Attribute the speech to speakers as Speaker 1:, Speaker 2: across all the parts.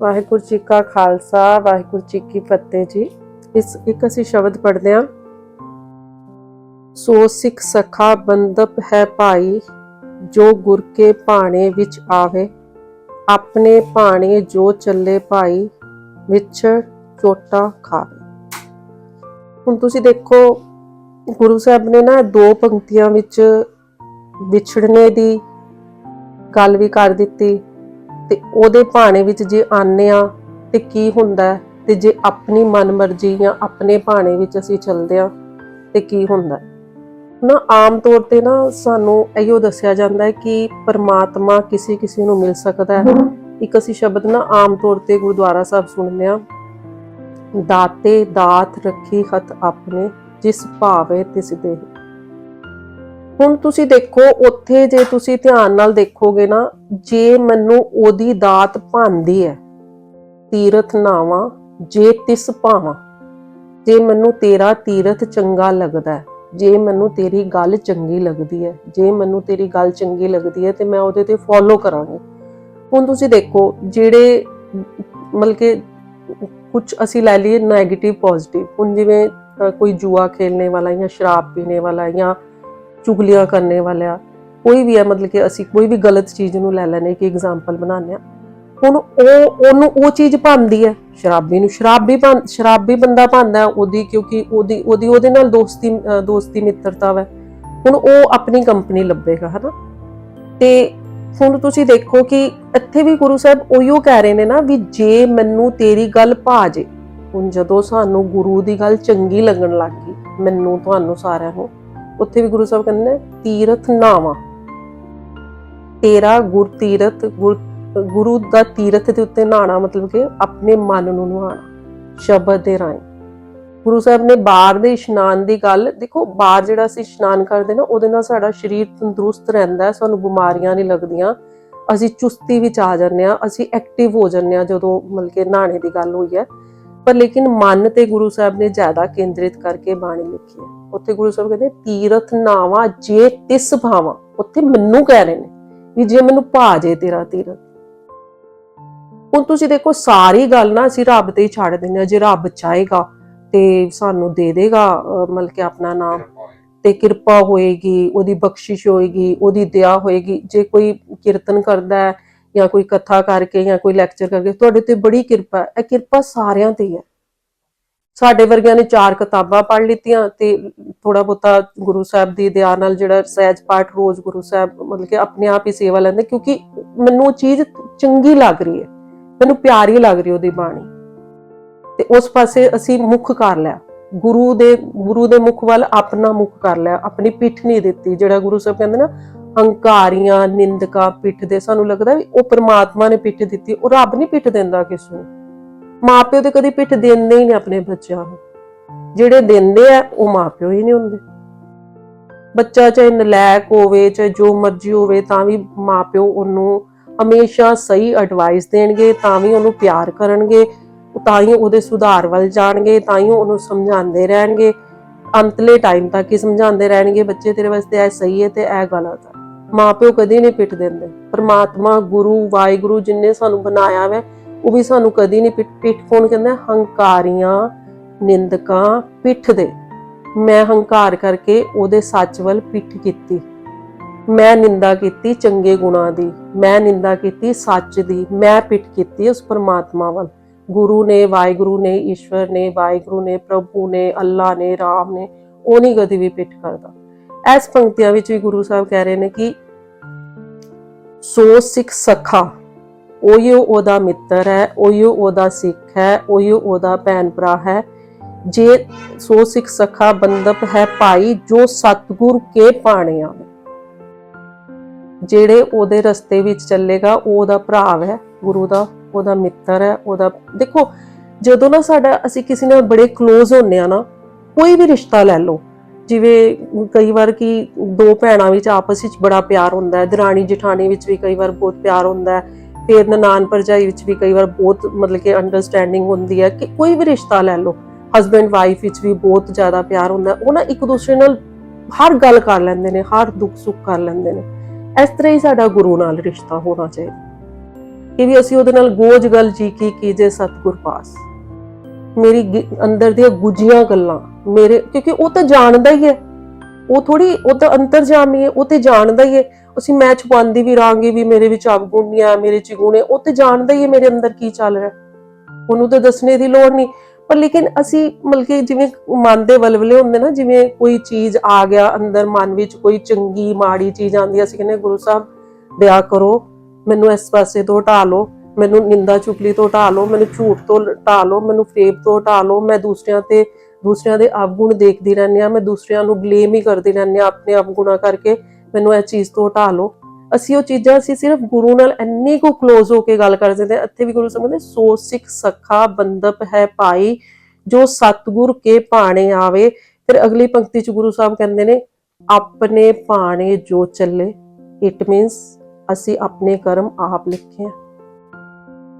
Speaker 1: ਵਾਹਿਗੁਰੂ ਜੀ ਕਾ ਖਾਲਸਾ, ਵਾਹਿਗੁਰੂ ਜੀ ਕੀ ਫਤਿਹ ਜੀ। ਇਸ ਇੱਕ ਅਸੀਂ ਸ਼ਬਦ ਪੜ੍ਹਦੇ ਹਾਂ। ਸੋ ਸਿੱਖ ਸਖਾ ਬੰਦਪ ਹੈ ਭਾਈ, ਜੋ ਗੁਰ ਕੇ ਭਾਣੇ ਵਿੱਚ ਆਵੇ। ਆਪਣੇ ਭਾਣੇ ਜੋ ਚੱਲੇ ਭਾਈ, ਵਿੱਚ ਚੋਟਾ ਖਾਵੇ। ਹੁਣ ਤੁਸੀਂ ਦੇਖੋ, ਗੁਰੂ ਸਾਹਿਬ ਨੇ ਨਾ ਦੋ ਪੰਕਤੀਆਂ ਵਿੱਚ ਵਿਛੜਨੇ ਦੀ ਗੱਲ ਵੀ ਕਰ ਦਿੱਤੀ। ਤੇ ਉਹਦੇ ਭਾਣੇ ਵਿੱਚ ਜੇ ਆਨੇ ਆ ਤੇ ਕੀ ਹੁੰਦਾ ਤੇ ਜੇ ਆਪਣੀ ਮਨਮਰਜ਼ੀ ਜਾਂ ਆਪਣੇ ਭਾਣੇ ਵਿੱਚ ਅਸੀਂ ਚੱਲਦੇ ਆ ਤੇ ਕੀ ਹੁੰਦਾ ਨਾ, ਆਮ ਤੌਰ ਤੇ ਨਾ ਸਾਨੂੰ ਇਹੋ ਦੱਸਿਆ ਜਾਂਦਾ ਹੈ ਕਿ ਪਰਮਾਤਮਾ ਕਿਸੇ ਕਿਸੇ ਨੂੰ ਮਿਲ ਸਕਦਾ ਹੈ। ਇੱਕ ਅਸੀਂ ਸ਼ਬਦ ਨਾ ਆਮ ਤੌਰ ਤੇ ਗੁਰਦੁਆਰਾ ਸਾਹਿਬ ਸੁਣਦੇ ਆ ਦਾਤੇ ਦਾਤ ਰੱਖੀ ਹੱਥ ਆਪਣੇ, ਜਿਸ ਭਾਵੇ ਤਿਸ ਦੇ ਹੁਣ ਤੁਸੀਂ ਦੇਖੋ, ਉੱਥੇ ਜੇ ਤੁਸੀਂ ਧਿਆਨ ਨਾਲ ਦੇਖੋਗੇ ਨਾ, ਜੇ ਮੈਨੂੰ ਉਹਦੀ ਦਾਤ ਭਾਂਦੀ ਹੈ, ਤੀਰਥ ਨਾਵਾਂ, ਜੇ ਤਿਸ ਭਾਵਾਂ, ਜੇ ਮੈਨੂੰ ਤੇਰਾ ਤੀਰਥ ਚੰਗਾ ਲੱਗਦਾ ਹੈ, ਜੇ ਮੈਨੂੰ ਤੇਰੀ ਗੱਲ ਚੰਗੀ ਲੱਗਦੀ ਹੈ, ਜੇ ਮੈਨੂੰ ਤੇਰੀ ਗੱਲ ਚੰਗੀ ਲੱਗਦੀ ਹੈ, ਤੇ ਮੈਂ ਉਹਦੇ ਤੇ ਫੋਲੋ ਕਰਾਂਗੀ। ਹੁਣ ਤੁਸੀਂ ਦੇਖੋ, ਜਿਹੜੇ ਮਤਲਬ ਕਿ ਕੁਝ ਅਸੀਂ ਲੈ ਲਈਏ 네ਗੇਟਿਵ ਪੋਜ਼ਿਟਿਵ ਹੁਣ ਜਿਵੇਂ ਕੋਈ ਜੂਆ ਖੇਲਣੇ ਵਾਲਾ ਜਾਂ ਸ਼ਰਾਬ ਪੀਣੇ ਵਾਲਾ ਜਾਂ ਚੁਗਲੀਆਂ ਕਰਨੇ ਵਾਲਾ ਕੋਈ ਵੀ ਹੈ ਮਤਲਬ ਕਿ ਅਸੀਂ ਕੋਈ ਵੀ ਗਲਤ ਚੀਜ਼ ਨੂੰ ਲੈ ਲੈਣੇ ਕਿ ਐਗਜ਼ਾਮਪਲ ਬਣਾਉਂਦੇ ਆ। ਹੁਣ ਉਹ, ਉਹਨੂੰ ਉਹ ਚੀਜ਼ ਭਾਂਦੀ ਹੈ, ਸ਼ਰਾਬੀ ਨੂੰ। ਸ਼ਰਾਬੀ ਸ਼ਰਾਬੀ ਬੰਦਾ ਭਾਂਦਾ ਉਹਦੀ, ਕਿਉਂਕਿ ਉਹਦੀ ਉਹਦੀ, ਉਹਦੇ ਨਾਲ ਦੋਸਤੀ ਦੋਸਤੀ ਮਿੱਤਰਤਾ ਹੈ ਹੁਣ ਉਹ ਆਪਣੀ ਕੰਪਨੀ ਲੱਭੇਗਾ, ਹਨਾ? ਤੇ ਹੁਣ ਤੁਸੀਂ ਦੇਖੋ ਕਿ ਇੱਥੇ ਵੀ ਗੁਰੂ ਸਾਹਿਬ ਉਹੀਓ ਕਹਿ ਰਹੇ ਨੇ ਨਾ ਵੀ ਜੇ ਮੈਨੂੰ ਤੇਰੀ ਗੱਲ ਭਾ ਜੇ, ਹੁਣ ਜਦੋਂ ਸਾਨੂੰ ਗੁਰੂ ਦੀ ਗੱਲ ਚੰਗੀ ਲੱਗਣ ਲੱਗ ਗਈ, ਮੈਨੂੰ, ਤੁਹਾਨੂੰ ਸਾਰਿਆਂ ਨੂੰ ਉੱਥੇ ਵੀ ਗੁਰੂ ਸਾਹਿਬ ਕਹਿੰਦੇ ਨੇ, ਤੀਰਥ ਨਾਵਾ। ਤੇਰਾ ਗੁਰ ਤੀਰਥ, ਗੁਰੂ ਦਾ ਤੀਰਥ ਦੇ ਉੱਤੇ ਨਹਾਣਾ ਮਤਲਬ ਕਿ ਆਪਣੇ ਮਨ ਨੂੰ ਨਹਾਣਾ ਸ਼ਬਦ ਦੇ ਰਾਹੀਂ। ਗੁਰੂ ਸਾਹਿਬ ਨੇ ਬਾਹਰ ਦੇ ਇਸ਼ਨਾਨ ਦੀ ਗੱਲ, ਦੇਖੋ ਬਾਹਰ ਜਿਹੜਾ ਅਸੀਂ ਇਸ਼ਨਾਨ ਕਰਦੇ ਨਾ, ਉਹਦੇ ਨਾਲ ਸਾਡਾ ਸਰੀਰ ਤੰਦਰੁਸਤ ਰਹਿੰਦਾ ਹੈ, ਸਾਨੂੰ ਬਿਮਾਰੀਆਂ ਨਹੀਂ ਲੱਗਦੀਆਂ। ਅਸੀਂ ਚੁਸਤੀ ਵਿੱਚ ਆ ਜਾਂਦੇ ਆ ਅਸੀਂ ਐਕਟਿਵ ਹੋ ਜਾਂਦੇ ਆ ਜਦੋਂ ਮਤਲਬ ਕਿ ਨਹਾਣੇ ਦੀ ਗੱਲ ਹੋਈ ਹੈ। ਪਰ ਲੇਕਿਨ ਮਨ ਤੇ ਗੁਰੂ ਸਾਹਿਬ ਨੇ ਜ਼ਿਆਦਾ ਕੇਂਦਰਿਤ ਕਰਕੇ ਬਾਣੀ ਲਿਖੀ ਹੈ। ਉੱਥੇ ਗੁਰੂ ਸਾਹਿਬ ਕਹਿੰਦੇ, ਤੀਰਥ ਨਾਵਾ ਜੇ ਤਿਸ ਭਾਵਾਂ। ਉੱਥੇ ਮੈਨੂੰ ਕਹਿ ਰਹੇ ਨੇ ਵੀ ਜੇ ਮੈਨੂੰ ਭਾ ਜੇ ਤੇਰਾ ਤੀਰਥ। ਹੁਣ ਤੁਸੀਂ ਦੇਖੋ, ਸਾਰੀ ਗੱਲ ਨਾ ਅਸੀਂ ਰੱਬ ਤੇ ਹੀ ਛੱਡ ਦਿੰਦੇ ਆ ਜੇ ਰੱਬ ਚਾਹੇਗਾ ਤੇ ਸਾਨੂੰ ਦੇ ਦੇਗਾ ਮਤਲਬ ਕਿ ਆਪਣਾ ਨਾਮ। ਤੇ ਕਿਰਪਾ ਹੋਏਗੀ, ਉਹਦੀ ਬਖਸ਼ਿਸ਼ ਹੋਏਗੀ, ਉਹਦੀ ਦਇਆ ਹੋਏਗੀ। ਜੇ ਕੋਈ ਕੀਰਤਨ ਕਰਦਾ ਹੈ ਜਾਂ ਕੋਈ ਕਥਾ ਕਰਕੇ ਜਾਂ ਕੋਈ ਲੈਕਚਰ ਕਰਕੇ, ਤੁਹਾਡੇ ਤੇ ਬੜੀ ਕਿਰਪਾ ਇਹ ਕਿਰਪਾ ਸਾਰਿਆਂ ਤੇ ਹੈ ਸਾਡੇ ਵਰਗਿਆਂ ਨੇ ਚਾਰ ਕਿਤਾਬਾਂ ਪੜ੍ਹ ਲਿੱਤੀਆਂ ਤੇ ਥੋੜਾ ਬਹੁਤਾ ਗੁਰੂ ਸਾਹਿਬ ਦੀ ਦਇਆ ਨਾਲ ਜਿਹੜਾ ਸਹਿਜ ਪਾਠ ਰੋਜ਼ ਗੁਰੂ ਸਾਹਿਬ ਮਤਲਬ ਕਿ ਆਪਣੇ ਆਪ ਹੀ ਸੇਵਾ ਲੈਂਦੇ, ਕਿਉਂਕਿ ਮੈਨੂੰ ਉਹ ਚੀਜ਼ ਚੰਗੀ ਲੱਗ ਰਹੀ ਹੈ। ਮੈਨੂੰ ਪਿਆਰੀ ਲੱਗ ਰਹੀ ਉਹਦੀ ਬਾਣੀ। ਤੇ ਉਸ ਪਾਸੇ ਅਸੀਂ ਮੁੱਖ ਕਰ ਲਿਆ। ਗੁਰੂ ਦੇ ਗੁਰੂ ਦੇ ਮੁਖ ਵੱਲ ਆਪਣਾ ਮੁਖ ਕਰ ਲਿਆ। ਆਪਣੀ ਪਿੱਠ ਨਹੀਂ ਦਿੱਤੀ। ਜਿਹੜਾ ਗੁਰੂ ਸਾਹਿਬ ਕਹਿੰਦੇ ਨਾ ਹੰਕਾਰੀਆਂ, ਨਿੰਦਕਾਂ, ਪਿੱਠ ਦੇ ਸਾਨੂੰ ਲੱਗਦਾ ਵੀ ਉਹ ਪ੍ਰਮਾਤਮਾ ਨੇ ਪਿੱਠ ਦਿੱਤੀ, ਉਹ ਰੱਬ ਨਹੀਂ ਪਿੱਠ ਦਿੰਦਾ ਕਿਸ ਨੂੰ। ਮਾਪਿਓ ਤੇ ਕਦੀ ਪਿੱਠ ਦਿੰਦੇ ਹੀ ਨਹੀਂ ਆਪਣੇ ਬੱਚਿਆਂ ਨੂੰ। ਜਿਹੜੇ ਦਿੰਦੇ ਆ, ਉਹ ਮਾਪਿਓ ਹੀ ਨਹੀਂ ਹੁੰਦੇ। ਬੱਚਾ ਚਾਹੇ ਨਲਾਇਕ ਹੋਵੇ, ਚਾਹੇ ਜੋ ਮਰਜ਼ੀ ਹੋਵੇ, ਤਾਂ ਵੀ ਮਾਪਿਓ ਉਹਨੂੰ ਹਮੇਸ਼ਾ ਸਹੀ ਐਡਵਾਈਸ ਦੇਣਗੇ, ਤਾਂ ਵੀ ਉਹਨੂੰ ਪਿਆਰ ਕਰਨਗੇ, ਤਾਂ ਹੀ ਉਹਦੇ ਸੁਧਾਰ ਵੱਲ ਜਾਣਗੇ, ਤਾਂ ਹੀ ਉਹਨੂੰ ਸਮਝਾਉਂਦੇ ਰਹਿਣਗੇ। ਅੰਤਲੇ ਟਾਈਮ ਤੱਕ ਹੀ ਸਮਝਾਉਂਦੇ ਰਹਿਣਗੇ, ਬੱਚੇ ਤੇਰੇ ਵਾਸਤੇ ਇਹ ਸਹੀ ਹੈ ਤੇ ਇਹ ਗਲਤ ਹੈ। ਮਾਪਿਓ ਕਦੇ ਨਹੀਂ ਪਿੱਟ ਦਿੰਦੇ। ਪਰਮਾਤਮਾ, ਗੁਰੂ, ਵਾਹਿਗੁਰੂ ਜਿਨਨੇ ਸਾਨੂੰ ਬਣਾਇਆ ਵੈ, ਉਹ ਵੀ ਸਾਨੂੰ ਕਦੀ ਨਹੀਂ ਪਿੱਠ ਕੌਣ ਕਹਿੰਦਾ ਹੰਕਾਰੀਆਂ, ਨਿੰਦਕਾਂ ਪਿੱਠ ਦੇ। ਮੈਂ ਹੰਕਾਰ ਕਰਕੇ ਉਹਦੇ ਸੱਚ ਵੱਲ ਪਿੱਠ ਕੀਤੀ। ਮੈਂ ਨਿੰਦਾ ਕੀਤੀ ਚੰਗੇ ਗੁਣਾਂ ਦੀ। ਮੈਂ ਨਿੰਦਾ ਕੀਤੀ ਸੱਚ ਦੀ। ਮੈਂ ਪਿੱਠ ਕੀਤੀ ਉਸ ਪਰਮਾਤਮਾ ਵੱਲ। ਗੁਰੂ ਨੇ, ਵਾਹਿਗੁਰੂ ਨੇ, ਈਸ਼ਵਰ ਨੇ, ਵਾਹਿਗੁਰੂ ਨੇ, ਪ੍ਰਭੂ ਨੇ ਅੱਲਾ ਨੇ, ਰਾਮ ਨੇ, ਉਹ ਨਹੀਂ ਕਦੀ ਵੀ ਪਿੱਠ ਕਰਦਾ। ਇਸ ਪੰਕਤੀਆਂ ਵਿੱਚ ਵੀ ਗੁਰੂ ਸਾਹਿਬ ਕਹਿ ਰਹੇ ਨੇ ਕਿ ਸੋ ਸਿੱਖ ਸਖਾ, ਉਹੀਓ ਉਹਦਾ ਮਿੱਤਰ ਹੈ, ਉਹੀਓ ਉਹਦਾ ਸਿੱਖ ਹੈ, ਉਹੀਓ ਉਹਦਾ ਭੈਣ ਭਰਾ ਹੈ। ਜੇ ਸੋ ਸਿੱਖ ਸਖਾ ਬੰਦਪ ਹੈ ਭਾਈ ਜੋ ਸਤਗੁਰ ਕੇ ਪਾਣੇ ਆਵੇ ਜਿਹੜੇ ਉਹਦੇ ਰਸਤੇ ਵਿੱਚ ਚੱਲੇਗਾ, ਉਹ ਉਹਦਾ ਭਰਾ ਹੈ, ਗੁਰੂ ਦਾ ਉਹਦਾ ਮਿੱਤਰ ਹੈ, ਉਹਦਾ ਦੇਖੋ, ਜਦੋਂ ਨਾ ਸਾਡਾ ਅਸੀਂ ਕਿਸੇ ਨਾਲ ਬੜੇ ক্লোਜ਼ ਹੁੰਨੇ ਆ ਨਾ, ਕੋਈ ਵੀ ਰਿਸ਼ਤਾ ਲੈ ਲਓ ਜਿਵੇਂ ਕਈ ਵਾਰ ਕਿ ਦੋ ਭੈਣਾਂ ਵਿੱਚ ਆਪਸ ਵਿੱਚ ਬੜਾ ਪਿਆਰ ਹੁੰਦਾ ਹੈ, ਦਰਾਣੀ ਜਠਾਣੀ ਵਿੱਚ ਵੀ ਕਈ ਵਾਰ ਬਹੁਤ ਪਿਆਰ ਹੁੰਦਾ ਹੈ, ਫਿਰ ਨਨਾਨ ਭਰਜਾਈ ਵਿੱਚ ਵੀ ਕਈ ਵਾਰ ਬਹੁਤ ਮਤਲਬ ਕਿ ਅੰਡਰਸਟੈਂਡਿੰਗ ਹੁੰਦੀ ਹੈ ਕਿ ਕੋਈ ਵੀ ਰਿਸ਼ਤਾ ਲੈ ਲਓ ਹਸਬੈਂਡ ਵਾਈਫ ਵਿੱਚ ਵੀ ਬਹੁਤ ਜ਼ਿਆਦਾ ਪਿਆਰ ਹੁੰਦਾ ਉਹ ਨਾ ਇੱਕ ਦੂਸਰੇ ਨਾਲ ਹਰ ਗੱਲ ਕਰ ਲੈਂਦੇ ਨੇ, ਹਰ ਦੁੱਖ ਸੁੱਖ ਕਰ ਲੈਂਦੇ ਨੇ, ਇਸ ਤਰ੍ਹਾਂ ਹੀ ਸਾਡਾ ਗੁਰੂ ਨਾਲ ਰਿਸ਼ਤਾ ਹੋਣਾ ਚਾਹੀਦਾ ਕਿ ਵੀ ਅਸੀਂ ਉਹਦੇ ਨਾਲ ਗੋਜ ਗੱਲ ਜੀ ਕੀ ਕੀਜੇ ਸਤਿਗੁਰ ਪਾਸ। ਮੇਰੀ ਗਿ- ਅੰਦਰ ਦੀਆਂ ਗੁਜੀਆਂ ਗੱਲਾਂ ਮੇਰੇ ਕਿਉਂਕਿ ਉਹ ਤਾਂ ਜਾਣਦਾ ਹੀ ਹੈ। ਉਹ ਥੋੜੀ ਉਹ ਤਾਂ ਅੰਤਰਜਾਮੀ ਹੈ ਉਹ ਤੇ ਜਾਣਦਾ ਹੀ ਹੈ। ਅਸੀਂ ਮੈਂ ਛੁਪਾਉਂਦੀ ਵੀ ਰਾਂਗੀ ਵੀ ਮੇਰੇ ਵਿੱਚ ਅਵਗੁਣ ਨਹੀਂ ਆ ਮੇਰੇ ਚ ਗੁਣ ਹੈ ਉਹ ਤੇ ਜਾਣਦਾ ਹੀ ਹੈ ਮੇਰੇ ਅੰਦਰ ਕੀ ਚੱਲ ਰਿਹਾ। ਉਹਨੂੰ ਤਾਂ ਦੱਸਣੇ ਦੀ ਲੋੜ ਨਹੀਂ। ਪਰ ਲੇਕਿਨ ਅਸੀਂ ਮਤਲਬ ਜਿਵੇਂ ਮਨ ਦੇ ਵਲਵਲੇ ਹੁੰਦੇ ਨਾ ਜਿਵੇਂ ਕੋਈ ਚੀਜ਼ ਆ ਗਿਆ ਅੰਦਰ ਮਨ ਵਿੱਚ ਕੋਈ ਚੰਗੀ ਮਾੜੀ ਚੀਜ਼ ਆਉਂਦੀ ਹੈ, ਅਸੀਂ ਕਹਿੰਦੇ ਗੁਰੂ ਸਾਹਿਬ ਦਇਆ ਕਰੋ ਮੈਨੂੰ ਇਸ ਪਾਸੇ ਤੋਂ ਹਟਾ ਲਓ ਮੈਨੂੰ ਨਿੰਦਾ ਚੁਗਲੀ ਤੋਂ ਹਟਾ ਲਓ ਮੈਨੂੰ ਝੂਠ ਤੋਂ ਹਟਾ ਲਓ ਮੈਨੂੰ ਫਰੇਬ ਤੋਂ ਹਟਾ ਲਓ ਮੈਂ ਦੂਸਰਿਆਂ ਤੇ ਦੂਸਰਿਆਂ ਦੇ ਅਵਗੁਣ ਦੇਖਦੀ ਰਹਿੰਦੀ ਆ ਮੈਂ ਦੂਸਰਿਆਂ ਨੂੰ ਬਲੇਮ ਹੀ ਕਰਦੀ ਰਹਿੰਦੀ ਆ ਆਪਣੇ ਅਵਗੁਣਾਂ ਕਰਕੇ। ਮੈਨੂੰ ਇਹ ਚੀਜ਼ ਤੋਂ ਹਟਾ ਲਓ। ਅਸੀਂ ਉਹ ਚੀਜ਼ਾਂ, ਅਸੀਂ ਸਿਰਫ ਗੁਰੂ ਨਾਲ ਇੰਨੀ ਕੁ ক্লোਜ਼ ਹੋ ਕੇ ਗੱਲ ਕਰ ਸਕਦੇ ਹਾਂ। ਇੱਥੇ ਵੀ ਗੁਰੂ ਸਾਹਿਬ ਕਹਿੰਦੇ, ਸੋ ਸਿੱਖ ਸਖਾ ਬੰਦਪ ਹੈ ਭਾਈ, ਜੋ ਸਤਗੁਰ ਕੇ ਭਾਣੇ ਆਵੇ। ਫਿਰ ਅਗਲੀ ਪੰਕਤੀ ਚ ਗੁਰੂ ਸਾਹਿਬ ਕਹਿੰਦੇ ਨੇ, ਆਪਣੇ ਭਾਣੇ ਜੋ ਚੱਲੇ ਇਟ ਮੀਨਸ ਅਸੀਂ ਆਪਣੇ ਕਰਮ ਆਪ ਲਿਖੇ ਆ।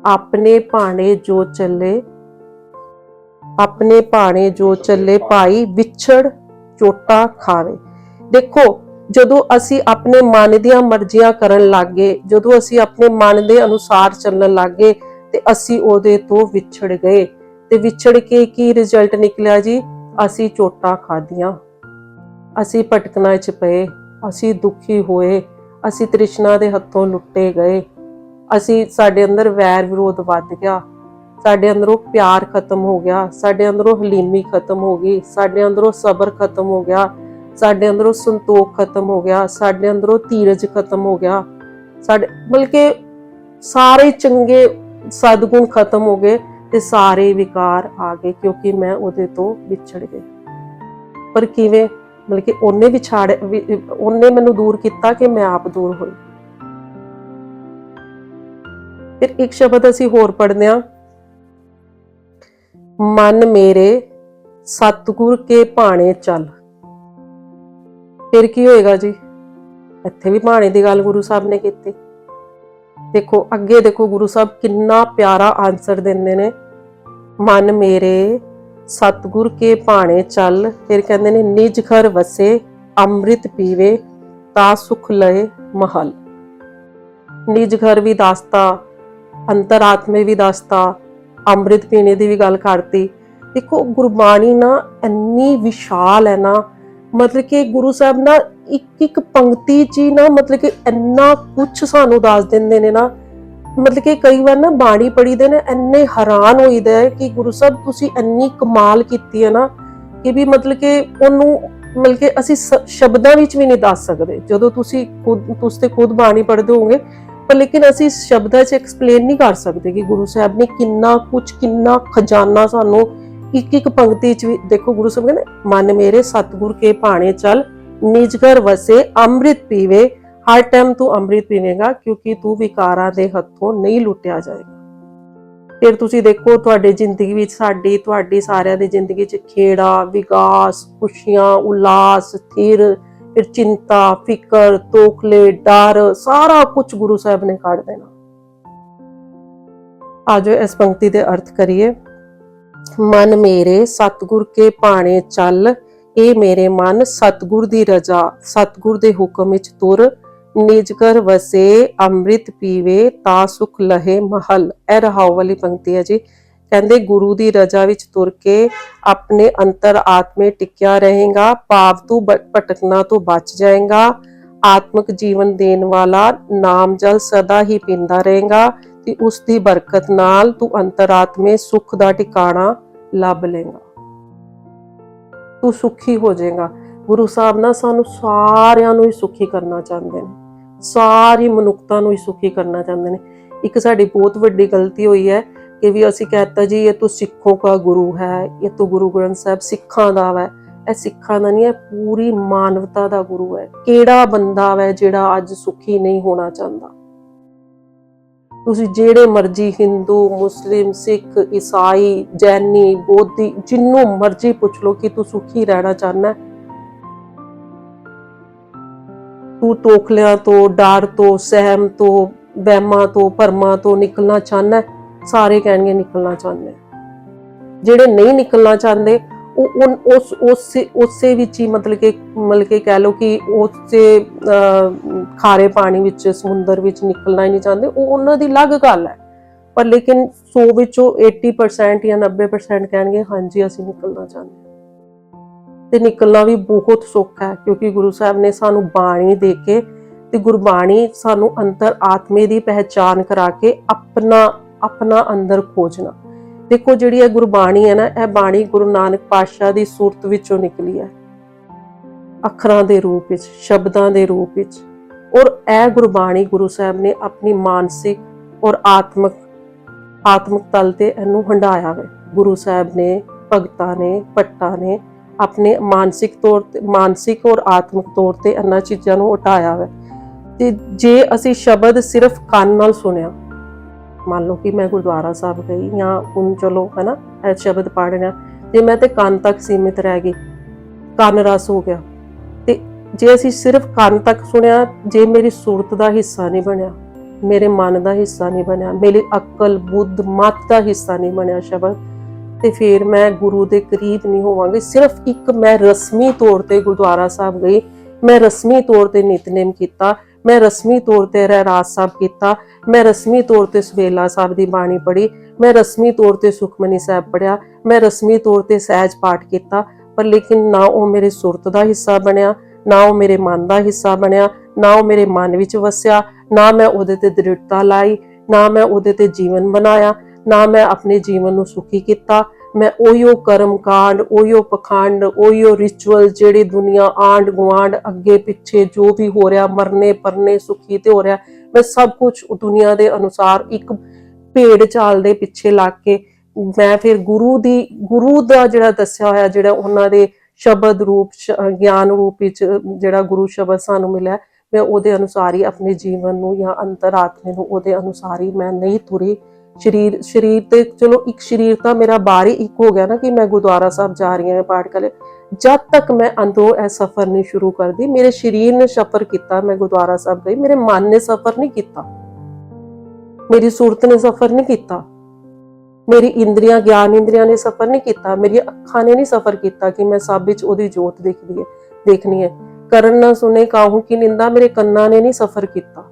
Speaker 1: ਆਪਣੇ ਭਾਣੇ ਜੋ ਚੱਲੇ ਆਪਣੇ ਭਾਣੇ ਜੋ ਚੱਲੇ ਭਾਈ ਵਿਛੜ ਚੋਟਾ ਖਾਵੇ। ਦੇਖੋ, ਜਦੋਂ ਅਸੀਂ ਆਪਣੇ ਮਨ ਦੀਆਂ ਮਰਜ਼ੀਆਂ ਕਰਨ ਲੱਗੇ, ਜਦੋਂ ਅਸੀਂ ਆਪਣੇ ਮਨ ਦੇ ਅਨੁਸਾਰ ਚੱਲਣ ਲੱਗੇ, ਤੇ ਅਸੀਂ ਉਹਦੇ ਤੋਂ ਵਿਛੜ ਗਏ। ਤੇ ਵਿਛੜ ਕੇ ਕੀ ਰਿਜ਼ਲਟ ਨਿਕਲਿਆ ਜੀ? ਅਸੀਂ ਚੋਟਾਂ ਖਾਧੀਆਂ। ਅਸੀਂ ਭਟਕਣਾ ਚ ਪਏ। ਅਸੀਂ ਦੁਖੀ ਹੋਏ। ਅਸੀਂ ਤ੍ਰਿਸ਼ਨਾ ਦੇ ਹੱਥੋਂ ਲੁੱਟੇ ਗਏ। ਅਸੀਂ ਸਾਡੇ ਅੰਦਰ ਵੈਰ ਵਿਰੋਧ ਵੱਧ ਗਿਆ। ਸਾਡੇ ਅੰਦਰੋਂ ਪਿਆਰ ਖਤਮ ਹੋ ਗਿਆ, ਸਾਡੇ ਅੰਦਰੋਂ ਹਲੀਮੀ ਖਤਮ ਹੋ ਗਈ, ਸਾਡੇ ਅੰਦਰੋਂ ਸਬਰ ਖਤਮ ਹੋ ਗਿਆ, ਸਾਡੇ ਅੰਦਰੋਂ ਸੰਤੋਖ ਖਤਮ ਹੋ ਗਿਆ, ਸਾਡੇ ਅੰਦਰੋਂ ਧੀਰਜ ਖਤਮ ਹੋ ਗਿਆ। ਸਾਡੇ ਬਲਕਿ ਸਾਰੇ ਚੰਗੇ ਸਦਗੁਣ ਖਤਮ ਹੋ ਗਏ ਤੇ ਸਾਰੇ ਵਿਕਾਰ ਆ ਗਏ ਕਿਉਂਕਿ ਮੈਂ ਉਹਦੇ ਤੋਂ ਵਿਛੜ ਗਈ। ਪਰ ਕਿਵੇਂ? ਮਤਲਬ ਕਿ ਉਹਨੇ ਵਿਛਾੜ, ਉਹਨੇ ਮੈਨੂੰ ਦੂਰ ਕੀਤਾ ਕਿ ਮੈਂ ਆਪ ਦੂਰ ਹੋਈ। ਫਿਰ ਇੱਕ ਸ਼ਬਦ ਅਸੀਂ ਹੋਰ ਪੜ੍ਹਦੇ ਹਾਂ। ਮਨ ਮੇਰੇ ਸਤਿਗੁਰ ਕੇ ਭਾਣੇ ਚੱਲ। ਫਿਰ ਕੀ ਹੋਏਗਾ ਜੀ? ਇੱਥੇ ਵੀ ਭਾਣੇ ਦੀ ਗੱਲ ਗੁਰੂ ਸਾਹਿਬ ਨੇ ਕੀਤੀ। ਦੇਖੋ, ਅੱਗੇ ਦੇਖੋ ਗੁਰੂ ਸਾਹਿਬ ਕਿੰਨਾ ਪਿਆਰਾ ਆਨਸਰ ਦਿੰਦੇ ਨੇ। ਮਨ ਮੇਰੇ ਸਤਿਗੁਰ ਕੇ ਭਾਣੇ ਚੱਲ। ਫਿਰ ਕਹਿੰਦੇ ਨੇ, ਨਿਜ ਘਰ ਵਸੇ, ਅੰਮ੍ਰਿਤ ਪੀਵੇ, ਤਾ ਸੁਖ ਲਏ ਮਹਲ। ਨਿਜ ਘਰ ਵੀ ਦੱਸਤਾ ਅੰਤਰਾਤਮੇ ਵੀ ਦੱਸਤਾ ਅੰਮ੍ਰਿਤ ਪੀਣੇ ਦੀ ਵੀ ਗੱਲ ਕਰਤੀ। ਦੇਖੋ, ਗੁਰਬਾਣੀ ਨਾ ਇੰਨੀ ਵਿਸ਼ਾਲ ਹੈ ਨਾ, ਮਤਲਬ ਕਿ ਗੁਰੂ ਸਾਹਿਬ ਨਾ ਇੱਕ ਇੱਕ ਪੰਕਤੀ ਚ ਨਾ ਮਤਲਬ ਕਿ ਇੰਨਾ ਕੁਝ ਸਾਨੂੰ ਦੱਸ ਦਿੰਦੇ ਨੇ ਨਾ। ਮਤਲਬ ਕਿ ਕਈ ਵਾਰ ਨਾ ਬਾਣੀ ਪੜੀ ਦੇ ਨੇ, ਇੰਨੇ ਹੈਰਾਨ ਹੋਈਦਾ ਹੈ ਕਿ ਗੁਰੂ ਸਾਹਿਬ ਤੁਸੀਂ ਇੰਨੀ ਕਮਾਲ ਕੀਤੀ ਹੈ ਨਾ ਕਿ ਵੀ ਮਤਲਬ ਕਿ ਉਹਨੂੰ ਮਤਲਬ ਕਿ ਅਸੀਂ ਸ਼ਬਦਾਂ ਵਿੱਚ ਵੀ ਨਹੀਂ ਦੱਸ ਸਕਦੇ। ਜਦੋਂ ਤੁਸੀਂ ਖੁਦ ਤੁਸੀਂ ਤੇ ਖੁਦ ਬਾਣੀ ਪੜ੍ਹਦੇ ਹੋਗੇ ਪਰ ਲੇਕਿਨ ਅਸੀਂ ਸ਼ਬਦਾਂ 'ਚ ਐਕਸਪਲੇਨ ਨਹੀਂ ਕਰ ਸਕਦੇ ਕਿ ਗੁਰੂ ਸਾਹਿਬ ਨੇ ਕਿੰਨਾ ਕੁਝ ਕਿੰਨਾ ਖਜ਼ਾਨਾ ਸਾਨੂੰ ਇੱਕ ਇੱਕ ਪੰਕਤੀ 'ਚ ਵੀ ਦੇਖੋ ਗੁਰੂ ਸਾਹਿਬ ਕਹਿੰਦੇ, ਮਨ ਮੇਰੇ ਸਤਿਗੁਰ ਕੇ ਭਾਣੇ ਚੱਲ, ਨਿਜ ਘਰ ਵਸੇ, ਅੰਮ੍ਰਿਤ ਪੀਵੇ, ਹਰ ਟਾਈਮ ਤੂੰ ਅੰਮ੍ਰਿਤ ਪੀਵੇਂਗਾ, ਕਿਉਂਕਿ ਤੂੰ ਵਿਕਾਰਾਂ ਦੇ ਹੱਥੋਂ ਨਹੀਂ ਲੁੱਟਿਆ ਜਾਏਗਾ। ਫਿਰ ਤੁਸੀਂ ਦੇਖੋ ਤੁਹਾਡੀ ਜ਼ਿੰਦਗੀ ਵਿੱਚ ਸਾਡੀ, ਤੁਹਾਡੀ ਸਾਰਿਆਂ ਦੀ ਜ਼ਿੰਦਗੀ 'ਚ ਖੇੜਾ ਵਿਕਾਸ ਖੁਸ਼ੀਆਂ, ਉਲਾਸ, ਥਿਰ ਫਿਰ ਚਿੰਤਾ, ਫਿਕਰ, ਤੋਖਲੇ, ਡਰ, ਸਾਰਾ ਕੁਝ ਗੁਰੂ ਸਾਹਿਬ ਨੇ ਕੱਢ ਦੇਣਾ। ਆਜੋ ਇਸ ਪੰਕਤੀ ਦੇ ਅਰਥ ਕਰੀਏ। ਮਨ ਮੇਰੇ, ਸਤਿਗੁਰ ਕੇ ਭਾਣੇ ਚੱਲ ਇਹ ਮੇਰੇ ਮਨ, ਸਤਿਗੁਰ ਦੀ ਰਜ਼ਾ, ਸਤਿਗੁਰ ਦੇ ਹੁਕਮ ਵਿੱਚ ਤੁਰ, ਨਿਜ ਕਰ ਵਸੇ, ਅੰਮ੍ਰਿਤ ਪੀਵੇ, ਤਾ ਸੁਖ ਲਹੇ ਮਹਲ। ਇਹ ਰਹਾਉ ਵਾਲੀ ਪੰਕਤੀ ਹੈ ਜੀ। ਕਹਿੰਦੇ ਗੁਰੂ ਦੀ ਰਜ਼ਾ ਵਿੱਚ ਤੁਰ ਕੇ ਆਪਣੇ ਅੰਤਰ ਆਤਮੇ ਟਿਕਿਆ ਰਹੇਗਾ ਪਾਪ ਤੋਂ ਭਟਕਣਾ ਤੋਂ ਬਚ ਜਾਏਗਾ, ਆਤਮਿਕ ਜੀਵਨ ਦੇਣ ਵਾਲਾ ਨਾਮ ਜਲ ਸਦਾ ਹੀ ਪੀਂਦਾ ਰਹੇਗਾ ਤੇ ਉਸ ਦੀ ਬਰਕਤ ਨਾਲ ਤੂੰ ਅੰਤਰਾਤਮੇ ਸੁਖ ਦਾ ਟਿਕਾਣਾ ਲੱਭ ਲੇਗਾ ਤੂੰ ਸੁਖੀ ਹੋ ਜਾਏਗਾ। ਗੁਰੂ ਸਾਹਿਬ ਨਾਲ ਸਾਨੂੰ ਸਾਰਿਆਂ ਨੂੰ ਹੀ ਸੁਖੀ ਕਰਨਾ ਚਾਹੁੰਦੇ ਨੇ। ਸਾਰੀ ਮਨੁੱਖਤਾ ਨੂੰ ਹੀ ਸੁਖੀ ਕਰਨਾ ਚਾਹੁੰਦੇ ਨੇ। ਇੱਕ ਸਾਡੀ ਬਹੁਤ ਵੱਡੀ ਗਲਤੀ ਹੋਈ ਹੈ। ਕਿ ਵੀ ਅਸੀਂ ਕਹਤਾ ਜੀ, ਇਹ ਤੂੰ ਸਿੱਖੋਂ ਦਾ ਗੁਰੂ ਹੈ, ਇਹ ਤੂੰ ਗੁਰੂ ਗ੍ਰੰਥ ਸਾਹਿਬ ਸਿੱਖਾਂ ਦਾ ਹੈ ਇਹ ਸਿੱਖਾਂ ਦਾ ਨਹੀਂ ਹੈ ਪੂਰੀ ਮਾਨਵਤਾ ਦਾ ਗੁਰੂ ਹੈ। ਕਿਹੜਾ ਬੰਦਾ ਹੈ ਜਿਹੜਾ ਅੱਜ ਸੁਖੀ ਨਹੀਂ ਹੋਣਾ ਚਾਹੁੰਦਾ? ਤੁਸੀਂ ਜਿਹੜੇ ਮਰਜ਼ੀ ਹਿੰਦੂ, ਮੁਸਲਿਮ, ਸਿੱਖ, ਈਸਾਈ, ਜੈਨੀ, ਬੋਧੀ, ਜਿੰਨੂੰ ਮਰਜ਼ੀ ਪੁੱਛ ਲਓ ਕਿ ਤੂੰ ਸੁਖੀ ਰਹਿਣਾ ਚਾਹਨਾ ਤੂੰ ਤੋਖਲਿਆਂ ਤੋਂ, ਡਰ ਤੋਂ, ਸਹਿਮ ਤੋਂ, ਵਹਿਮਾਂ ਤੋਂ, ਭਰਮਾਂ ਤੋਂ ਨਿਕਲਣਾ ਚਾਹੁੰਦਾ ਸਾਰੇ ਕਹਿਣਗੇ ਨਿਕਲਣਾ ਚਾਹੁੰਦੇ। ਜਿਹੜੇ ਨਹੀਂ ਨਿਕਲਣਾ ਚਾਹੁੰਦੇ, ਉਹ ਉਸ, ਉਸੇ ਉਸੇ ਵਿੱਚ ਹੀ ਮਤਲਬ ਕਿ ਮਤਲਬ ਕਿ ਕਹਿ ਲਓ ਕਿ ਉਸੇ ਖਾਰੇ ਪਾਣੀ ਵਿੱਚ, ਸਮੁੰਦਰ ਵਿੱਚ ਨਿਕਲਣਾ ਹੀ ਨਹੀਂ ਚਾਹੁੰਦੇ। ਉਹ ਉਹਨਾਂ ਦੀ ਅਲੱਗ ਗੱਲ ਹੈ। ਪਰ ਲੇਕਿਨ 100 ਵਿੱਚੋਂ 80% ਜਾਂ 90% ਕਹਿਣਗੇ, ਹਾਂਜੀ, ਅਸੀਂ ਨਿਕਲਣਾ ਚਾਹੁੰਦੇ ਤੇ ਨਿਕਲਣਾ ਵੀ ਬਹੁਤ ਸੌਖਾ ਹੈ, ਕਿਉਂਕਿ ਗੁਰੂ ਸਾਹਿਬ ਨੇ ਸਾਨੂੰ ਬਾਣੀ ਦੇ ਕੇ ਤੇ ਗੁਰਬਾਣੀ ਸਾਨੂੰ ਅੰਤਰ ਆਤਮੇ ਦੀ ਪਹਿਚਾਨ ਕਰਾ ਕੇ ਆਪਣਾ ਆਪਣਾ ਅੰਦਰ ਖੋਜਣਾ। ਦੇਖੋ ਜਿਹੜੀ ਇਹ ਗੁਰਬਾਣੀ ਹੈ ਨਾ, ਇਹ ਬਾਣੀ ਗੁਰੂ ਨਾਨਕ ਪਾਤਸ਼ਾਹ ਦੀ ਸੂਰਤ ਵਿੱਚੋਂ ਨਿਕਲੀ ਹੈ। ਅੱਖਰਾਂ ਦੇ ਰੂਪ ਵਿੱਚ, ਸ਼ਬਦਾਂ ਦੇ ਰੂਪ ਵਿੱਚ। ਔਰ ਇਹ ਗੁਰਬਾਣੀ ਗੁਰੂ ਸਾਹਿਬ ਨੇ ਆਪਣੀ ਮਾਨਸਿਕ ਔਰ ਆਤਮਿਕ ਆਤਮਿਕ ਤਲ ਤੇ ਇਹਨੂੰ ਹੰਡਾਇਆ ਹੈ। ਗੁਰੂ ਸਾਹਿਬ ਨੇ, ਭਗਤਾਂ ਨੇ ਭੱਟਾਂ ਨੇ ਆਪਣੇ ਮਾਨਸਿਕ ਤੌਰ ਤੇ, ਮਾਨਸਿਕ ਔਰ ਆਤਮਿਕ ਤੌਰ ਤੇ ਇਹਨਾਂ ਚੀਜ਼ਾਂ ਨੂੰ ਉਟਾਇਆ ਹੈ। ਤੇ ਜੇ ਅਸੀਂ ਸ਼ਬਦ ਸਿਰਫ ਕੰਨ ਨਾਲ ਸੁਣਿਆ ਮੰਨ ਲਓ ਕਿ ਮੈਂ ਗੁਰਦੁਆਰਾ ਸਾਹਿਬ ਗਈ ਜਾਂ ਹੁਣ ਚਲੋ ਹੈਨਾ, ਇਹ ਸ਼ਬਦ ਪੜ੍ਹ ਜੇ ਮੈਂ ਤੇ ਕੰਨ ਤੱਕ ਸੀਮਿਤ ਰਹਿ ਗਈ, ਕੰਨ ਰਸ ਹੋ ਗਿਆ। ਤੇ ਜੇ ਅਸੀਂ ਸਿਰਫ ਕੰਨ ਤੱਕ ਸੁਣਿਆ, ਜੇ ਮੇਰੀ ਸੂਰਤ ਦਾ ਹਿੱਸਾ ਨਹੀਂ ਬਣਿਆ, ਮੇਰੇ ਮਨ ਦਾ ਹਿੱਸਾ ਨਹੀਂ ਬਣਿਆ, ਮੇਰੀ ਅਕਲ, ਬੁੱਧ, ਮਤ ਦਾ ਹਿੱਸਾ ਨਹੀਂ ਬਣਿਆ ਸ਼ਬਦ, ਤੇ ਫਿਰ ਮੈਂ ਗੁਰੂ ਦੇ ਕਰੀਬ ਨਹੀਂ ਹੋਵਾਂਗੀ। ਸਿਰਫ ਇੱਕ ਮੈਂ ਰਸਮੀ ਤੌਰ ਤੇ ਗੁਰਦੁਆਰਾ ਸਾਹਿਬ ਗਈ, ਮੈਂ ਰਸਮੀ ਤੌਰ ਤੇ ਨਿਤਨੇਮ ਕੀਤਾ ਮੈਂ ਰਸਮੀ ਤੌਰ ਤੇ ਰਹਿਰਾਜ ਸਾਹਿਬ ਕੀਤਾ, ਮੈਂ ਰਸਮੀ ਤੌਰ ਤੇ ਸਵੇਲਾ ਸਾਹਿਬ ਦੀ ਬਾਣੀ ਪੜ੍ਹੀ, ਮੈਂ ਰਸਮੀ ਤੌਰ ਤੇ ਸੁਖਮਨੀ ਸਾਹਿਬ ਪੜ੍ਹਿਆ, ਮੈਂ ਰਸਮੀ ਤੌਰ ਤੇ ਸਹਿਜ ਪਾਠ ਕੀਤਾ, ਪਰ ਲੇਕਿਨ ਨਾ ਉਹ ਮੇਰੇ ਸੁਰਤ ਦਾ ਹਿੱਸਾ ਬਣਿਆ, ਨਾ ਉਹ ਮੇਰੇ ਮਨ ਦਾ ਹਿੱਸਾ ਬਣਿਆ, ਨਾ ਉਹ ਮੇਰੇ ਮਨ ਵਿੱਚ ਵਸਿਆ, ਨਾ ਮੈਂ ਉਹਦੇ ਤੇ ਦ੍ਰਿੜਤਾ ਲਾਈ, ਨਾ ਮੈਂ ਉਹਦੇ ਤੇ ਜੀਵਨ ਬਣਾਇਆ, ਨਾ ਮੈਂ ਆਪਣੇ ਜੀਵਨ ਨੂੰ ਸੁਖੀ ਕੀਤਾ ਮੈਂ ਉਹੀਓ ਕਰਮ ਕਾਂਡ, ਉਹੀਓ ਪਖੰਡ, ਉਹੀਓ ਰਿਚੁਅਲ ਜਿਹੜੀ ਦੁਨੀਆ ਆਂਡ ਗੁਆਂਡ ਅੱਗੇ ਪਿੱਛੇ ਜੋ ਵੀ ਹੋ ਰਿਹਾ, ਮਰਨੇ, ਪਰਨੇ, ਸੁਖੀ ਤੇ ਹੋ ਰਿਹਾ, ਮੈਂ ਸਭ ਕੁਝ ਦੁਨੀਆ ਦੇ ਅਨੁਸਾਰ ਇੱਕ ਭੇਡ ਚਾਲ ਦੇ ਪਿੱਛੇ ਲੱਗ ਕੇ ਮੈਂ ਫਿਰ ਗੁਰੂ ਦੀ, ਗੁਰੂ ਦਾ ਜਿਹੜਾ ਦੱਸਿਆ ਹੋਇਆ, ਜਿਹੜਾ ਉਹਨਾਂ ਦੇ ਸ਼ਬਦ ਰੂਪ ਗਿਆਨ ਰੂਪ ਵਿੱਚ ਜਿਹੜਾ ਗੁਰੂ ਸ਼ਬਦ ਸਾਨੂੰ ਮਿਲਿਆ, ਮੈਂ ਉਹਦੇ ਅਨੁਸਾਰ ਹੀ ਆਪਣੇ ਜੀਵਨ ਨੂੰ ਜਾਂ ਅੰਤਰਾਤਮੇ ਨੂੰ ਉਹਦੇ ਅਨੁਸਾਰ ਹੀ ਮੈਂ ਨਹੀਂ ਤੁਰੀ। ਸਰੀਰ ਸਰੀਰ ਤੇ ਚਲੋ ਇੱਕ ਸਰੀਰ ਤਾਂ ਮੇਰਾ ਬਾਹਰ ਹੀ ਇੱਕ ਹੋ ਗਿਆ ਨਾ ਕਿ ਮੈਂ ਗੁਰਦੁਆਰਾ ਸਾਹਿਬ ਜਾ ਰਹੀ ਹਾਂ ਪਾਠ ਕਰ ਜਦ ਤੱਕ ਮੈਂ ਅੰਦਰੋਂ ਇਹ ਸਫ਼ਰ ਨਹੀਂ ਸ਼ੁਰੂ ਕਰਦੀ ਮੇਰੇ ਸਰੀਰ ਨੇ ਸਫ਼ਰ ਕੀਤਾ ਮੈਂ ਗੁਰਦੁਆਰਾ ਸਾਹਿਬ ਗਈ ਮੇਰੇ ਮਨ ਨੇ ਸਫ਼ਰ ਨਹੀਂ ਕੀਤਾ ਮੇਰੀ ਸੂਰਤ ਨੇ ਸਫ਼ਰ ਨਹੀਂ ਕੀਤਾ ਮੇਰੀ ਇੰਦਰੀਆਂ ਗਿਆਨ ਇੰਦਰੀਆਂ ਨੇ ਸਫ਼ਰ ਨਹੀਂ ਕੀਤਾ ਮੇਰੀਆਂ ਅੱਖਾਂ ਨੇ ਨਹੀਂ ਸਫ਼ਰ ਕੀਤਾ ਕਿ ਮੈਂ ਸਭ ਵਿੱਚ ਉਹਦੀ ਜੋਤ ਦੇਖਦੀ ਹੈ ਦੇਖਣੀ ਹੈ ਕਰਨ ਨਾ ਸੁਨੇ ਕਾਹੂ ਕੀ ਨਿੰਦਾ ਮੇਰੇ ਕੰਨਾਂ ਨੇ ਨਹੀਂ ਸਫ਼ਰ ਕੀਤਾ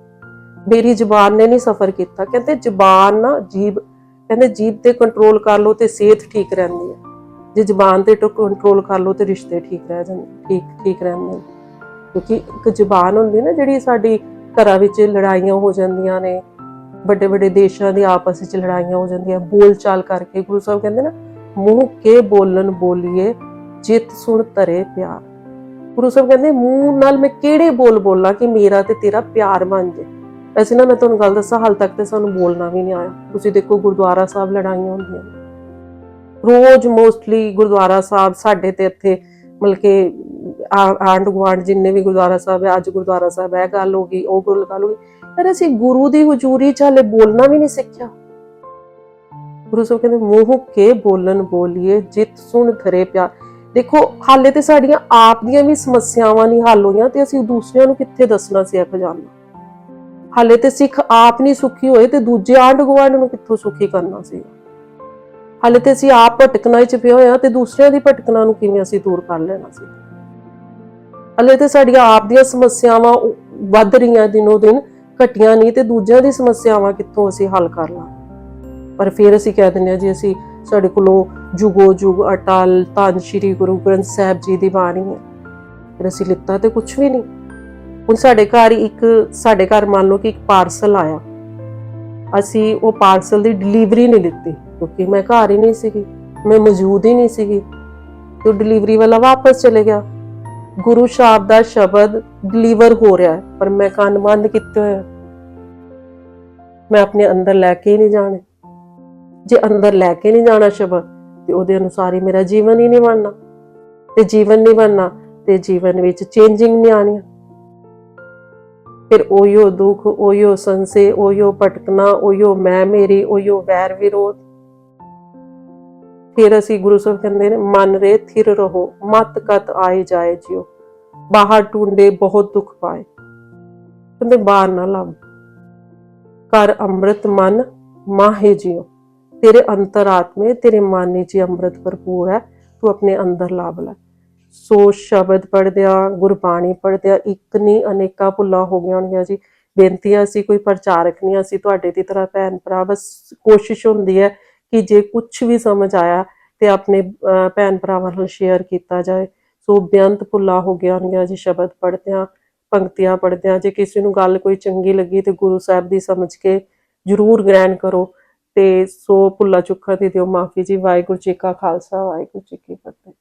Speaker 1: ਮੇਰੀ ਜ਼ੁਬਾਨ ਨੇ ਨਹੀਂ ਸਫ਼ਰ ਕੀਤਾ। ਕਹਿੰਦੇ ਜ਼ੁਬਾਨ ਨਾ ਜੀਬ, ਕਹਿੰਦੇ ਜੀਬ ਤੇ ਕੰਟਰੋਲ ਕਰ ਲਓ ਤੇ ਸਿਹਤ ਠੀਕ ਰਹਿੰਦੀ ਹੈ। ਜੇ ਜ਼ੁਬਾਨ ਤੇ ਕੰਟਰੋਲ ਕਰ ਲਓ ਤੇ ਰਿਸ਼ਤੇ ਠੀਕ ਰਹਿ ਜਾਂਦੇ ਠੀਕ ਠੀਕ ਰਹਿੰਦੇ ਨੇ। ਕਿਉਂਕਿ ਇੱਕ ਜ਼ੁਬਾਨ ਹੁੰਦੀ ਨਾ ਜਿਹੜੀ ਸਾਡੀ ਘਰਾਂ ਵਿੱਚ ਲੜਾਈਆਂ ਹੋ ਜਾਂਦੀਆਂ ਨੇ, ਵੱਡੇ ਵੱਡੇ ਦੇਸ਼ਾਂ ਦੀ ਆਪਸ ਵਿੱਚ ਲੜਾਈਆਂ ਹੋ ਜਾਂਦੀਆਂ ਬੋਲ ਚਾਲ ਕਰਕੇ ਗੁਰੂ ਸਾਹਿਬ ਕਹਿੰਦੇ ਨਾ, ਮੂੰਹ ਕੇ ਬੋਲਣ ਬੋਲੀਏ, ਜਿਤ ਸੁਣ ਧਰੇ ਪਿਆਰ। ਗੁਰੂ ਸਾਹਿਬ ਕਹਿੰਦੇ, ਮੂੰਹ ਨਾਲ ਮੈਂ ਕਿਹੜੇ ਬੋਲ ਬੋਲਾਂ ਕਿ ਮੇਰਾ ਤੇ ਤੇਰਾ ਪਿਆਰ ਬਣ ਜੇ ਵੈਸੇ ਨਾ ਮੈਂ ਤੁਹਾਨੂੰ ਗੱਲ ਦੱਸਾਂ, ਹਾਲ ਤੱਕ ਤੇ ਸਾਨੂੰ ਬੋਲਣਾ ਵੀ ਨਹੀਂ ਆਇਆ। ਤੁਸੀਂ ਦੇਖੋ ਗੁਰਦੁਆਰਾ ਸਾਹਿਬ ਲੜਾਈਆਂ ਹੁੰਦੀਆਂ ਰੋਜ਼ ਮੋਸਟਲੀ ਗੁਰਦੁਆਰਾ ਸਾਹਿਬ ਸਾਡੇ ਤੇ ਇੱਥੇ ਮਤਲਬ ਕਿ ਆ- ਆਂਢ ਗੁਆਂਢ ਜਿੰਨੇ ਵੀ ਗੁਰਦੁਆਰਾ ਸਾਹਿਬ ਹੈ, ਅੱਜ ਗੁਰਦੁਆਰਾ ਸਾਹਿਬ ਹੈ ਗੱਲ ਹੋ ਗਈ, ਉਹ ਗੁਰ ਗੱਲ ਹੋ ਗਈ। ਪਰ ਅਸੀਂ ਗੁਰੂ ਦੀ ਹਜ਼ੂਰੀ ਚ ਹਲੇ ਬੋਲਣਾ ਵੀ ਨਹੀਂ ਸਿੱਖਿਆ। ਗੁਰੂ ਸਾਹਿਬ ਕਹਿੰਦੇ, ਮੂੰਹ ਕੇ ਬੋਲਣ ਬੋਲੀਏ, ਜਿਤ ਸੁਣ ਧਰੇ ਪਿਆਰ। ਦੇਖੋ, ਹਾਲੇ ਤੇ ਸਾਡੀਆਂ ਆਪ ਦੀਆਂ ਵੀ ਸਮੱਸਿਆਵਾਂ ਨਹੀਂ ਹੱਲ ਹੋਈਆਂ ਤੇ ਅਸੀਂ ਦੂਸਰਿਆਂ ਨੂੰ ਕਿੱਥੇ ਦੱਸਣਾ ਸੀ ਇਹ ਖਜ਼ਾਨਾ? ਹਾਲੇ ਤੇ ਸਿੱਖ ਆਪ ਨਹੀਂ ਸੁਖੀ ਹੋਏ ਤੇ ਦੂਜੇ ਆਂਢ ਗੁਆਂਢ ਨੂੰ ਕਿੱਥੋਂ ਸੁਖੀ ਕਰਨਾ ਸੀ? ਹਾਲੇ ਤੇ ਅਸੀਂ ਆਪ ਭਟਕਣਾ ਚ ਪਏ ਹੋਏ ਆ ਤੇ ਦੂਸਰਿਆਂ ਦੀ ਭਟਕਣਾ ਨੂੰ ਕਿਵੇਂ ਅਸੀਂ ਦੂਰ ਕਰ ਲੈਣਾ ਸੀ? ਹਾਲੇ ਤੇ ਸਾਡੀਆਂ ਆਪ ਦੀਆਂ ਸਮੱਸਿਆਵਾਂ ਵੱਧ ਰਹੀਆਂ ਦਿਨੋ ਦਿਨ, ਘਟੀਆਂ ਨਹੀਂ ਤੇ ਦੂਜਿਆਂ ਦੀ ਸਮੱਸਿਆਵਾਂ ਕਿੱਥੋਂ ਅਸੀਂ ਹੱਲ ਕਰ ਲਾਂ? ਪਰ ਫਿਰ ਅਸੀਂ ਕਹਿ ਦਿੰਦੇ ਆ ਜੀ, ਅਸੀਂ ਸਾਡੇ ਕੋਲੋਂ ਜੁਗੋ ਜੁਗ ਅਟਲ, ਧੰਨ ਸ਼੍ਰੀ ਗੁਰੂ ਗ੍ਰੰਥ ਸਾਹਿਬ ਜੀ ਦੀ ਬਾਣੀ ਹੈ। ਫਿਰ ਅਸੀਂ ਲਿੱਤਾ ਤੇ ਕੁਝ ਵੀ ਨਹੀਂ। ਹੁਣ ਸਾਡੇ ਘਰ ਇੱਕ, ਸਾਡੇ ਘਰ ਮੰਨ ਲਓ ਕਿ ਇੱਕ ਪਾਰਸਲ ਆਇਆ। ਅਸੀਂ ਉਹ ਪਾਰਸਲ ਦੀ ਡਿਲੀਵਰੀ ਨਹੀਂ ਦਿੱਤੀ, ਕਿਉਂਕਿ ਮੈਂ ਘਰ ਹੀ ਨਹੀਂ ਸੀਗੀ, ਮੈਂ ਮੌਜੂਦ ਹੀ ਨਹੀਂ ਸੀਗੀ। ਤੇ ਡਿਲੀਵਰੀ ਵਾਲਾ ਵਾਪਸ ਚਲੇ ਗਿਆ। ਗੁਰੂ ਸਾਹਿਬ ਦਾ ਸ਼ਬਦ ਡਿਲੀਵਰ ਹੋ ਰਿਹਾ ਹੈ, ਪਰ ਮੈਂ ਕੰਨ ਬੰਦ ਕੀਤੇ ਹੋਏ ਮੈਂ ਆਪਣੇ ਅੰਦਰ ਲੈ ਕੇ ਹੀ ਨਹੀਂ ਜਾਣੇ। ਜੇ ਅੰਦਰ ਲੈ ਕੇ ਨਹੀਂ ਜਾਣਾ ਸ਼ਬਦ, ਤੇ ਉਹਦੇ ਅਨੁਸਾਰ ਹੀ ਮੇਰਾ ਜੀਵਨ ਹੀ ਨਹੀਂ ਬਣਨਾ। ਤੇ ਜੀਵਨ ਨਹੀਂ ਬਣਨਾ, ਤੇ ਜੀਵਨ ਵਿੱਚ ਚੇਂਜਿੰਗ ਨਹੀਂ ਆਣੀ ਫਿਰ ਉਹੀਓ ਦੁੱਖ, ਉਹੀਓ ਸੰਸੇ, ਉਹੀਓ ਭਟਕਣਾ, ਉਹੀਓ ਮੈਂ ਮੇਰੀ, ਉਹੀਓ ਵੈਰ ਵਿਰੋਧ। ਫਿਰ ਅਸੀਂ ਗੁਰੂ ਸਾਹਿਬ ਕਹਿੰਦੇ ਨੇ, ਮਨ ਰੇ ਥਿਰ ਰਹੋ, ਮਤ ਕਤ ਆਏ ਜਾਏ ਜਿਉ। ਬਾਹਰ ਟੁੰਡੇ ਬਹੁਤ ਦੁੱਖ ਪਾਏ। ਕਹਿੰਦੇ ਬਾਹਰ ਨਾ ਲੱਭ ਕਰ ਅੰਮ੍ਰਿਤ ਮਨ ਮਾਹੇ ਜਿਉ। ਤੇਰੇ ਅੰਤਰਾਤਮੇ ਤੇਰੇ ਮਨ ਵਿੱਚ ਹੀ ਅੰਮ੍ਰਿਤ ਭਰਪੂਰ ਹੈ। ਤੂੰ ਆਪਣੇ ਅੰਦਰ ਲਾਭ ਲੈ। ਸੋ ਸ਼ਬਦ ਪੜ੍ਹਦਿਆਂ ਗੁਰਬਾਣੀ ਪੜ੍ਹਦਿਆਂ ਇੱਕ ਨਹੀਂ ਅਨੇਕਾਂ ਭੁੱਲਾਂ ਹੋ ਗਈਆਂ ਹੋਣਗੀਆਂ ਜੀ। ਬੇਨਤੀਆਂ ਸੀ ਕੋਈ ਪ੍ਰਚਾਰਕ ਨਹੀਂ, ਅਸੀਂ ਤੁਹਾਡੇ ਦੀ ਤਰ੍ਹਾਂ ਭੈਣ ਭਰਾ, ਬਸ ਕੋਸ਼ਿਸ਼ ਹੁੰਦੀ ਹੈ ਕਿ ਜੇ ਕੁਝ ਵੀ ਸਮਝ ਆਇਆ ਤੇ ਆਪਣੇ ਭੈਣ ਭਰਾਵਾਂ ਨਾਲ ਸ਼ੇਅਰ ਕੀਤਾ ਜਾਏ। ਸੋ ਬੇਅੰਤ ਭੁੱਲਾਂ ਹੋ ਗਈਆਂ ਹੋਣਗੀਆਂ ਜੀ ਸ਼ਬਦ ਪੜ੍ਹਦਿਆਂ, ਪੰਕਤੀਆਂ ਪੜ੍ਹਦਿਆਂ। ਜੇ ਕਿਸੇ ਨੂੰ ਗੱਲ ਕੋਈ ਚੰਗੀ ਲੱਗੀ ਤੇ ਗੁਰੂ ਸਾਹਿਬ ਦੀ ਸਮਝ ਕੇ ਜਰੂਰ ਗ੍ਰਹਿਣ ਕਰੋ। ਤੇ ਸੋ ਭੁੱਲਾ ਚੁੱਕਾ 'ਤੇ ਦਿਓ ਮਾਫੀ ਜੀ। ਵਾਹਿਗੁਰੂ ਜੀ ਕਾ ਖਾਲਸਾ, ਵਾਹਿਗੁਰੂ ਜੀ ਕੀ ਫਤਿਹ।